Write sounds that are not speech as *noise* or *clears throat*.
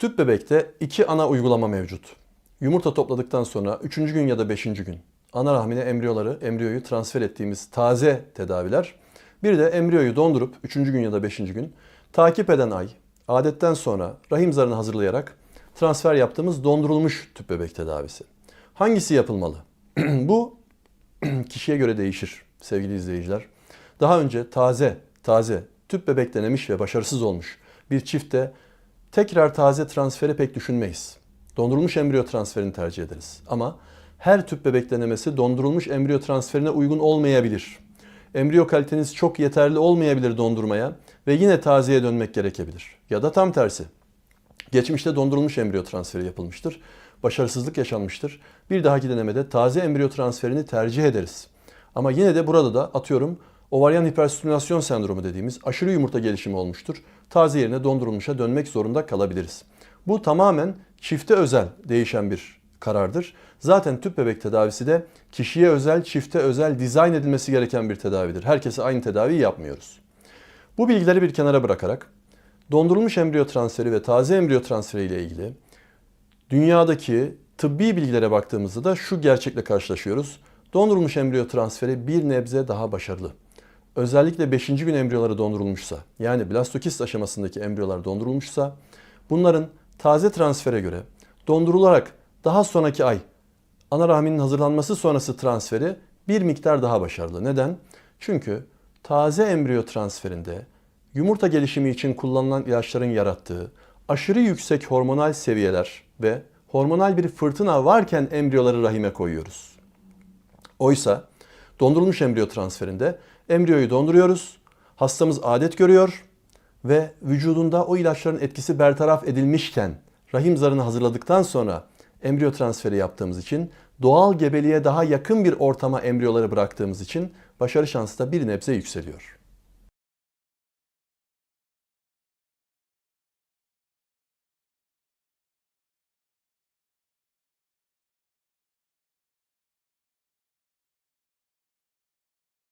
Tüp bebekte iki ana uygulama mevcut. Yumurta topladıktan sonra 3. gün ya da 5. gün ana rahmine embriyoları, embriyoyu transfer ettiğimiz taze tedaviler. Bir de embriyoyu dondurup 3. gün ya da 5. gün takip eden ay, adetten sonra rahim zarını hazırlayarak transfer yaptığımız dondurulmuş tüp bebek tedavisi. Hangisi yapılmalı? *clears throat* Bu *clears throat* kişiye göre değişir sevgili izleyiciler. Daha önce taze, taze tüp bebek denemiş ve başarısız olmuş bir çifte tekrar taze transferi pek düşünmeyiz. Dondurulmuş embriyo transferini tercih ederiz. Ama her tüp bebek denemesi dondurulmuş embriyo transferine uygun olmayabilir. Embriyo kaliteniz çok yeterli olmayabilir dondurmaya ve yine tazeye dönmek gerekebilir. Ya da tam tersi. Geçmişte dondurulmuş embriyo transferi yapılmıştır. Başarısızlık yaşanmıştır. Bir dahaki denemede taze embriyo transferini tercih ederiz. Ama yine de burada da atıyorum ovaryan hiperstimülasyon sendromu dediğimiz aşırı yumurta gelişimi olmuştur. Taze yerine dondurulmuşa dönmek zorunda kalabiliriz. Bu tamamen çifte özel değişen bir karardır. Zaten tüp bebek tedavisi de kişiye özel, çifte özel dizayn edilmesi gereken bir tedavidir. Herkese aynı tedaviyi yapmıyoruz. Bu bilgileri bir kenara bırakarak dondurulmuş embriyo transferi ve taze embriyo transferi ile ilgili dünyadaki tıbbi bilgilere baktığımızda da şu gerçekle karşılaşıyoruz. Dondurulmuş embriyo transferi bir nebze daha başarılı. Özellikle 5. gün embriyoları dondurulmuşsa, yani blastokist aşamasındaki embriyolar dondurulmuşsa, bunların taze transfere göre dondurularak daha sonraki ay ana rahminin hazırlanması sonrası transferi bir miktar daha başarılı. Neden? Çünkü taze embriyo transferinde yumurta gelişimi için kullanılan ilaçların yarattığı aşırı yüksek hormonal seviyeler ve hormonal bir fırtına varken embriyoları rahime koyuyoruz. Oysa dondurulmuş embriyo transferinde embriyoyu donduruyoruz, hastamız adet görüyor ve vücudunda o ilaçların etkisi bertaraf edilmişken rahim zarını hazırladıktan sonra embriyo transferi yaptığımız için doğal gebeliğe daha yakın bir ortama embriyoları bıraktığımız için başarı şansı da bir nebze yükseliyor.